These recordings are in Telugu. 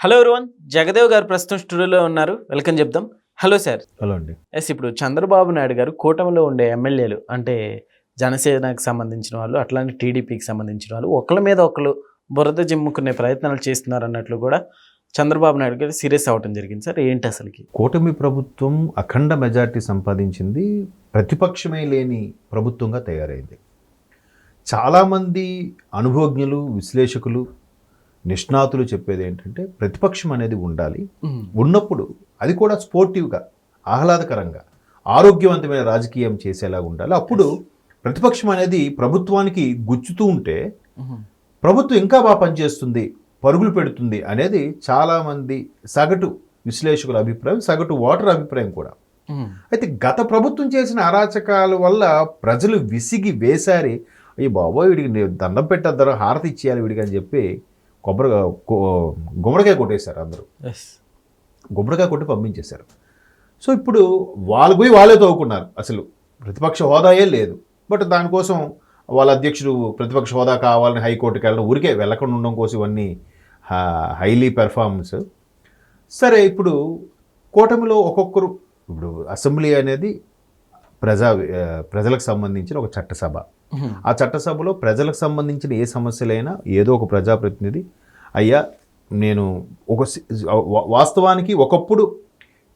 హలో ఎవరివన్ జగదేవ్ గారు ప్రస్తుతం స్టూడియోలో ఉన్నారు. వెల్కమ్ చెప్దాం. హలో సార్ హలో అండి. ఎస్ ఇప్పుడు చంద్రబాబు నాయుడు గారు కూటమిలో ఉండే ఎమ్మెల్యేలు అంటే జనసేనకు సంబంధించిన వాళ్ళు అట్లానే టీడీపీకి సంబంధించిన వాళ్ళు ఒకళ్ళ మీద ఒకళ్ళు బురద జిమ్ముకునే ప్రయత్నాలు చేస్తున్నారు అన్నట్లు కూడా చంద్రబాబు నాయుడు గారు సీరియస్ అవ్వటం జరిగింది సార్ ఏంటి అసలుకి? కూటమి ప్రభుత్వం అఖండ మెజార్టీ సంపాదించింది ప్రతిపక్షమే లేని ప్రభుత్వంగా తయారైంది. చాలామంది అనుభవజ్ఞులు విశ్లేషకులు నిష్ణాతులు చెప్పేది ఏంటంటే ప్రతిపక్షం అనేది ఉండాలి. ఉన్నప్పుడు అది కూడా స్పోర్టివ్గా ఆహ్లాదకరంగా ఆరోగ్యవంతమైన రాజకీయం చేసేలా ఉండాలి. అప్పుడు ప్రతిపక్షం అనేది ప్రభుత్వానికి గుచ్చుతూ ఉంటే ప్రభుత్వం ఇంకా బాగా పనిచేస్తుంది పరుగులు పెడుతుంది అనేది చాలామంది సగటు విశ్లేషకుల అభిప్రాయం సగటు ఓటర్ అభిప్రాయం కూడా. అయితే గత ప్రభుత్వం చేసిన అరాచకాల వల్ల ప్రజలు విసిగి వేసారి అయ్యి బాబోయ్ వీడికి దండం పెట్టద్దరు హారతి ఇచ్చేయాలి వీడికి అని చెప్పి కొబ్బరి గుమ్మడికాయ కొట్టేశారు అందరూ. ఎస్ గుమ్మడికాయ కొట్టి పంపించేశారు. సో ఇప్పుడు వాళ్ళు పోయి వాళ్ళే తవ్వుకున్నారు అసలు. ప్రతిపక్ష హోదాయే లేదు. బట్ దానికోసం వాళ్ళ అధ్యక్షుడు ప్రతిపక్ష హోదా కావాలని హైకోర్టుకి వెళ్ళడం ఊరికే వెళ్ళకుండా ఉండడం కోసం ఇవన్నీ హైలీ పెర్ఫార్మెన్స్. సరే ఇప్పుడు కూటమిలో ఒక్కొక్కరు ఇప్పుడు అసెంబ్లీ అనేది ప్రజా ప్రజలకు సంబంధించిన ఒక చట్టసభ. ఆ చట్టసభలో ప్రజలకు సంబంధించిన ఏ సమస్యలైనా ఏదో ఒక ప్రజాప్రతినిధి అయ్యా నేను ఒక వాస్తవానికి ఒకప్పుడు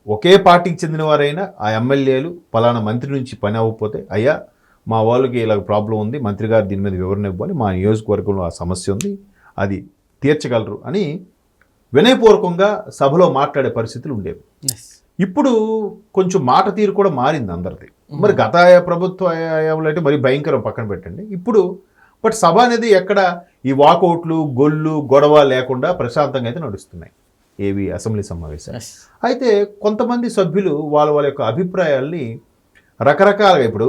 ఒకే పార్టీకి చెందిన వారైనా ఆ ఎమ్మెల్యేలు పలానా మంత్రి నుంచి పని అవ్వకపోతే అయ్యా మా వాళ్ళకి ఇలా ప్రాబ్లం ఉంది మంత్రి గారు దీని మీద వివరణ ఇవ్వాలి మా నియోజకవర్గంలో ఆ సమస్య ఉంది అది తీర్చగలరు అని వినయపూర్వకంగా సభలో మాట్లాడే పరిస్థితులు ఉండేవి. ఇప్పుడు కొంచెం మాట తీరు కూడా మారింది అందరిది. మరి గత ప్రభుత్వ హయాంలో అయితే మరి భయంకరం పక్కన పెట్టండి. ఇప్పుడు బట్ సభ అనేది ఎక్కడ ఈ వాకౌట్లు గొల్లు గొడవ లేకుండా ప్రశాంతంగా అయితే నడుస్తున్నాయి. ఏవి అసెంబ్లీ సమావేశాలు. అయితే కొంతమంది సభ్యులు వాళ్ళ వాళ్ళ యొక్క అభిప్రాయాల్ని రకరకాలుగా ఇప్పుడు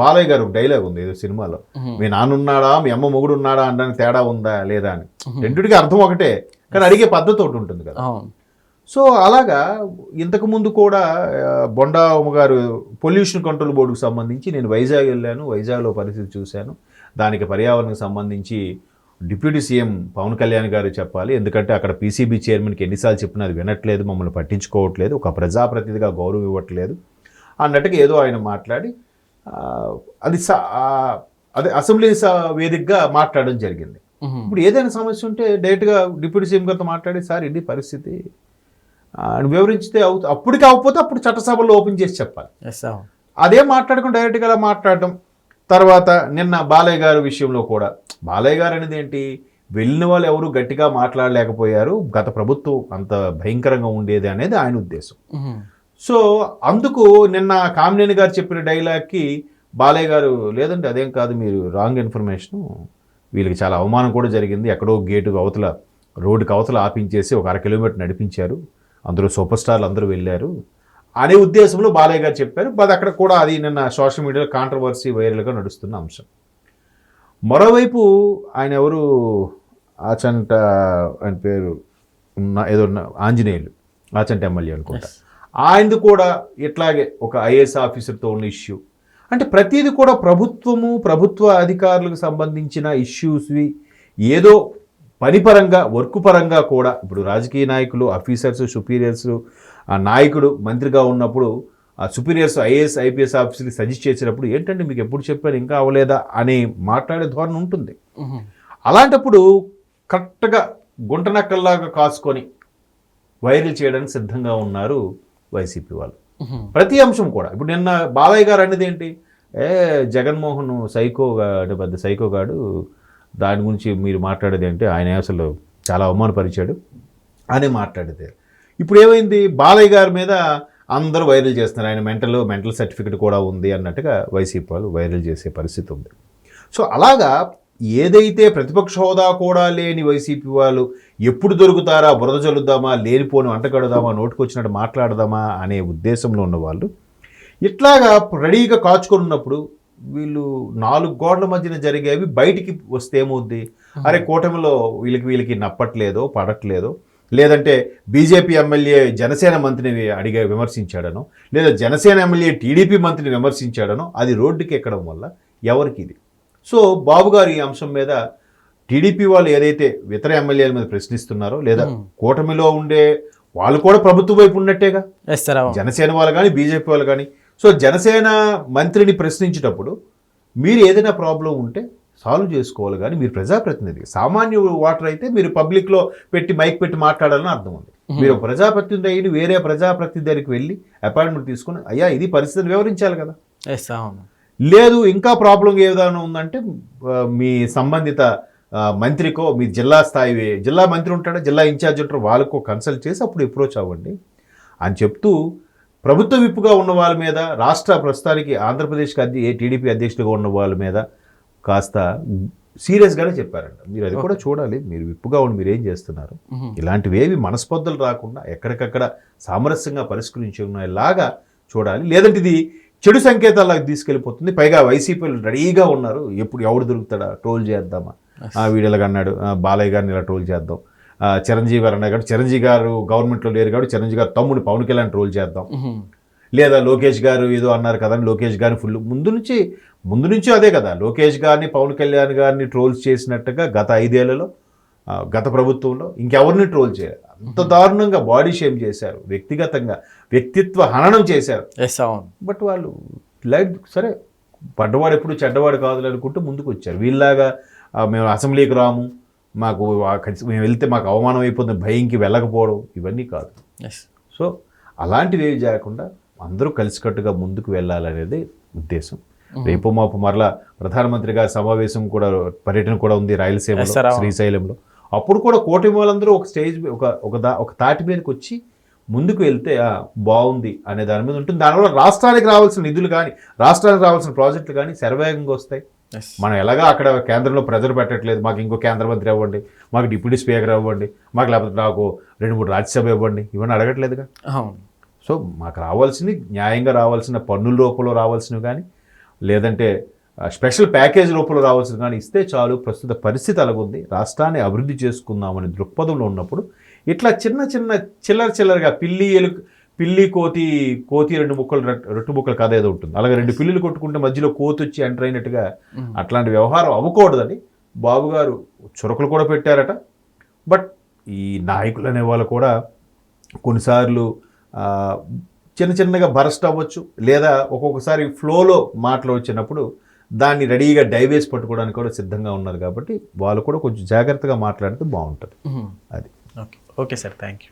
బాలయ్య గారు డైలాగ్ ఉంది ఏదో సినిమాలో. మీ నాన్న ఉన్నాడా మీ అమ్మ మొగుడు ఉన్నాడా అనడానికి తేడా ఉందా? లేదా అని. రెండిటికి అర్థం ఒకటే. కానీ అడిగే పద్ధతి ఒకటి ఉంటుంది కదా. సో అలాగా ఇంతకు ముందు కూడా బొండా ఉమ్మ గారు పొల్యూషన్ కంట్రోల్ బోర్డుకు సంబంధించి నేను వైజాగ్ వెళ్ళాను. వైజాగ్లో పరిస్థితి చూశాను. దానికి పర్యావరణకు సంబంధించి డిప్యూటీ సీఎం పవన్ కళ్యాణ్ గారు చెప్పాలి. ఎందుకంటే అక్కడ పీసీబీ చైర్మన్కి ఎన్నిసార్లు చెప్పినా అది వినట్లేదు మమ్మల్ని పట్టించుకోవట్లేదు ఒక ప్రజాప్రతినిధిగా గౌరవం ఇవ్వట్లేదు అన్నట్టుగా ఏదో ఆయన మాట్లాడి అది అదే అసెంబ్లీ వేదికగా మాట్లాడడం జరిగింది. ఇప్పుడు ఏదైనా సమస్య ఉంటే డైరెక్ట్గా డిప్యూటీ సీఎం గారితో మాట్లాడి సార్ ఇది పరిస్థితి? వివరించితే అవు అప్పటికి అవ్వకపోతే అప్పుడు చట్టసభలో ఓపెన్ చేసి చెప్పాలి. అదే మాట్లాడకుండా డైరెక్ట్గా అలా మాట్లాడటం తర్వాత నిన్న బాలయ్య గారి విషయంలో కూడా బాలయ్య గారు అనేది ఏంటి? వెళ్ళిన వాళ్ళు ఎవరు గట్టిగా మాట్లాడలేకపోయారు. గత ప్రభుత్వం అంత భయంకరంగా ఉండేది అనేది ఆయన ఉద్దేశం. సో అందుకు నిన్న కామినేని గారు చెప్పిన డైలాగ్కి బాలయ్య గారు లేదండి అదేం కాదు మీరు రాంగ్ ఇన్ఫర్మేషన్ వీళ్ళకి చాలా అవమానం కూడా జరిగింది. ఎక్కడో గేటు అవతల రోడ్డుకి అవతల ఆపించేసి ఒక అర కిలోమీటర్ నడిపించారు. అందరూ సూపర్ స్టార్లు అందరూ వెళ్ళారు. అనే ఉద్దేశంలో బాలయ్య గారు చెప్పారు. బట్ అక్కడ కూడా అది నిన్న సోషల్ మీడియాలో కాంట్రవర్సీ వైరల్గా నడుస్తున్న అంశం. మరోవైపు ఆయన ఎవరు? ఆచంట ఆయన పేరు ఉన్న- ఏదో ఉన్న- ఆంజనేయులు ఆచంట ఎమ్మెల్యే అనుకుంటా. ఆయనది కూడా ఇట్లాగే ఒక ఐఏఎస్ ఆఫీసర్తో ఉన్న ఇష్యూ. అంటే ప్రతిదీ కూడా ప్రభుత్వము ప్రభుత్వ అధికారులకు సంబంధించిన ఇష్యూస్వి ఏదో పనిపరంగా వర్క్ పరంగా కూడా ఇప్పుడు రాజకీయ నాయకులు ఆఫీసర్స్ సుపీరియర్స్ ఆ నాయకుడు మంత్రిగా ఉన్నప్పుడు ఆ సుపీరియర్స్ ఐఏఎస్ ఐపీఎస్ ఆఫీసర్కి సజెస్ట్ చేసినప్పుడు ఏంటంటే మీకు ఎప్పుడు చెప్పాను ఇంకా అవ్వలేదా అని మాట్లాడే ధోరణి ఉంటుంది. అలాంటప్పుడు కరెక్ట్గా గుంటనక్కల్లాగా కాసుకొని వైరల్ చేయడానికి సిద్ధంగా ఉన్నారు వైసీపీ వాళ్ళు. ప్రతి అంశం కూడా. ఇప్పుడు నిన్న బాలయ్య గారు అనేది ఏంటి? ఏ జగన్మోహన్ అంటే పెద్ద సైకోగాడు దాని గురించి మీరు మాట్లాడేది అంటే ఆయన అసలు చాలా అవమానపరిచాడు. అని మాట్లాడితే ఇప్పుడు ఏమైంది? బాలయ్య గారి మీద అందరూ వైరల్ చేస్తున్నారు. ఆయన మెంటల్ మెంటల్ సర్టిఫికెట్ కూడా ఉంది అన్నట్టుగా వైసీపీ వాళ్ళు వైరల్ చేసే పరిస్థితి ఉంది. సో అలాగా ఏదైతే ప్రతిపక్ష హోదా కూడా లేని వైసీపీ వాళ్ళు ఎప్పుడు దొరుకుతారా బురద చల్లుద్దామా లేనిపోని వంటగడదామా నోటుకొచ్చినట్టు మాట్లాడదామా అనే ఉద్దేశంలో ఉన్న వాళ్ళు ఇట్లాగా రెడీగా కాచుకొని ఉన్నప్పుడు వీళ్ళు నాలుగు గోడల మధ్యన జరిగేవి బయటికి వస్తే ఏమవుద్ది? అరే కూటమిలో వీళ్ళకి వీళ్ళకి నప్పట్లేదో పడట్లేదో? లేదంటే బీజేపీ ఎమ్మెల్యే జనసేన మంత్రిని అడిగే విమర్శించాడనో? లేదా జనసేన ఎమ్మెల్యే టీడీపీ మంత్రిని విమర్శించాడనో? అది రోడ్డుకి ఎక్కడం వల్ల ఎవరికి ఇది? సో బాబు గారు ఈ అంశం మీద టీడీపీ వాళ్ళు ఏదైతే ఇతర ఎమ్మెల్యేల మీద ప్రశ్నిస్తున్నారో లేదా. కూటమిలో ఉండే వాళ్ళు కూడా ప్రభుత్వం వైపు ఉన్నట్టేగా? జనసేన వాళ్ళు కానీ బీజేపీ వాళ్ళు కానీ సో జనసేన మంత్రిని ప్రశ్నించేటప్పుడు మీరు ఏదైనా ప్రాబ్లం ఉంటే సాల్వ్ చేసుకోవాలి కానీ మీరు ప్రజాప్రతినిధి. సామాన్య వాటర్ అయితే మీరు పబ్లిక్లో పెట్టి మైక్ పెట్టి మాట్లాడాలని అర్థం ఉంది. మీరు ప్రజాప్రతినిధి అయ్యి వేరే ప్రజాప్రతినిధి దగ్గరికి వెళ్ళి అపాయింట్మెంట్ తీసుకుని అయ్యా ఇది పరిస్థితిని వివరించాలి కదా. లేదు ఇంకా ప్రాబ్లం ఏదైనా ఉందంటే మీ సంబంధిత మంత్రికో మీ జిల్లా స్థాయి జిల్లా మంత్రి ఉంటాడా జిల్లా ఇన్ఛార్జ్ ఉంటారు వాళ్ళకో కన్సల్ట్ చేసి అప్పుడు అప్రోచ్ అవ్వండి అని చెప్తూ ప్రభుత్వ విప్పుగా ఉన్న వాళ్ళ మీద రాష్ట్ర ప్రస్తుతానికి ఆంధ్రప్రదేశ్కి అధ్య ఏ టీడీపీ అధ్యక్షుడిగా ఉన్న వాళ్ళ మీద కాస్త సీరియస్గానే చెప్పారంట. మీరు అది కూడా చూడాలి. మీరు విప్పుగా ఉండి మీరు ఏం చేస్తున్నారు? మ్మ్. ఇలాంటివి ఏవి మనస్పర్ధలు రాకుండా ఎక్కడికక్కడ సామరస్యంగా పరిష్కరించుకునేలాగా చూడాలి. లేదంటే ఇది చెడు సంకేతాలకు తీసుకెళ్ళిపోతుంది. పైగా వైసీపీలు రెడీగా ఉన్నారు. ఎప్పుడు ఎవడు దొరుకుతాడా? ట్రోల్ చేద్దామా? వీడియోలకు అన్నాడు బాలయ్య గారిని ఇలా ట్రోల్ చేద్దాం. చిరంజీవి గారు అన్నాడు కాబట్టి చిరంజీవి గారు గవర్నమెంట్లో లేరు కాబట్టి చిరంజీవి గారు తమ్ముడు పవన్ కళ్యాణ్ ట్రోల్ చేద్దాం. లేదా లోకేష్ గారు ఏదో అన్నారు కదా అని లోకేష్ గారిని ఫుల్ ముందు నుంచి ముందు నుంచి అదే కదా. లోకేష్ గారిని పవన్ కళ్యాణ్ గారిని ట్రోల్స్ చేసినట్టుగా గత ఐదేళ్ళలో గత ప్రభుత్వంలో ఇంకెవరిని ట్రోల్ చేయరు అంత దారుణంగా బాడీ షేమ్ చేశారు. వ్యక్తిగతంగా వ్యక్తిత్వ హననం చేశారు. బట్ వాళ్ళు లైట్ సరే పడ్డవాడు ఎప్పుడు చెడ్డవాడు కాదు అనుకుంటూ ముందుకు వచ్చారు వీళ్ళలాగా మేము అసెంబ్లీకి రాము మాకు మేము వెళ్తే మాకు అవమానం అయిపోతుంది భయంకి వెళ్ళకపోవడం ఇవన్నీ కాదు. ఎస్ సో అలాంటివి ఏవి చేయకుండా అందరూ కలిసికట్టుగా ముందుకు వెళ్ళాలనేది ఉద్దేశం. రేపు మాపు మరలా ప్రధానమంత్రి గారి సమావేశం కూడా పర్యటన కూడా ఉంది రాయలసీమలో అవును. శ్రీశైలంలో. అప్పుడు కూడా కూటమి వాళ్ళందరూ ఒక స్టేజ్ ఒక ఒక దా ఒక తాటి మీదకి వచ్చి ముందుకు వెళ్తే బాగుంది అనే దాని మీద ఉంటుంది. దానివల్ల రాష్ట్రానికి రావాల్సిన నిధులు కానీ రాష్ట్రానికి రావాల్సిన ప్రాజెక్టులు కానీ శరవేగంగా వస్తాయి. మనం ఎలాగా అక్కడ కేంద్రంలో ప్రెజర్ పెట్టట్లేదు? మాకు ఇంకో కేంద్ర మంత్రి అవ్వండి మాకు డిప్యూటీ స్పీకర్ అవ్వండి మాకు లేకపోతే నాకు రెండు మూడు రాజ్యసభ ఇవ్వండి ఇవన్నీ అడగట్లేదుగా? అవును. సో మాకు రావాల్సింది న్యాయంగా రావాల్సిన పన్నుల రూపంలో రావాల్సినవి కానీ లేదంటే స్పెషల్ ప్యాకేజ్ రూపంలో రావాల్సింది కానీ ఇస్తే చాలు ప్రస్తుత పరిస్థితి అలాగుంది. రాష్ట్రాన్ని అభివృద్ధి చేసుకుందామనే దృక్పథంలో ఉన్నప్పుడు ఇట్లా చిన్న చిన్న చిల్లర చిల్లరగా పిల్లి ఎలు పిల్లి కోతి కోతి రెండు ముక్కలు రెట్- రొట్టు ముక్కలు కథ ఏదో ఉంటుంది. అలాగే రెండు పిల్లులు కొట్టుకుంటే మధ్యలో కోతి వచ్చి ఎంటర్ అయినట్టుగా మ్మ్. అట్లాంటి వ్యవహారం అవ్వకూడదని బాబు గారు చురకలు కూడా పెట్టారట. బట్ ఈ నాయకులు అనే వాళ్ళు కూడా కొన్నిసార్లు చిన్న చిన్నగా బరస్ట్ అవ్వచ్చు లేదా ఒక్కొక్కసారి ఫ్లోలో మాటలు వచ్చినప్పుడు దాన్ని రెడీగా డైవేస్ పట్టుకోవడానికి కూడా సిద్ధంగా ఉన్నారు కాబట్టి వాళ్ళు కూడా కొంచెం జాగ్రత్తగా మాట్లాడితే బాగుంటుంది. మ్మ్. అది. Okay okay sir thank you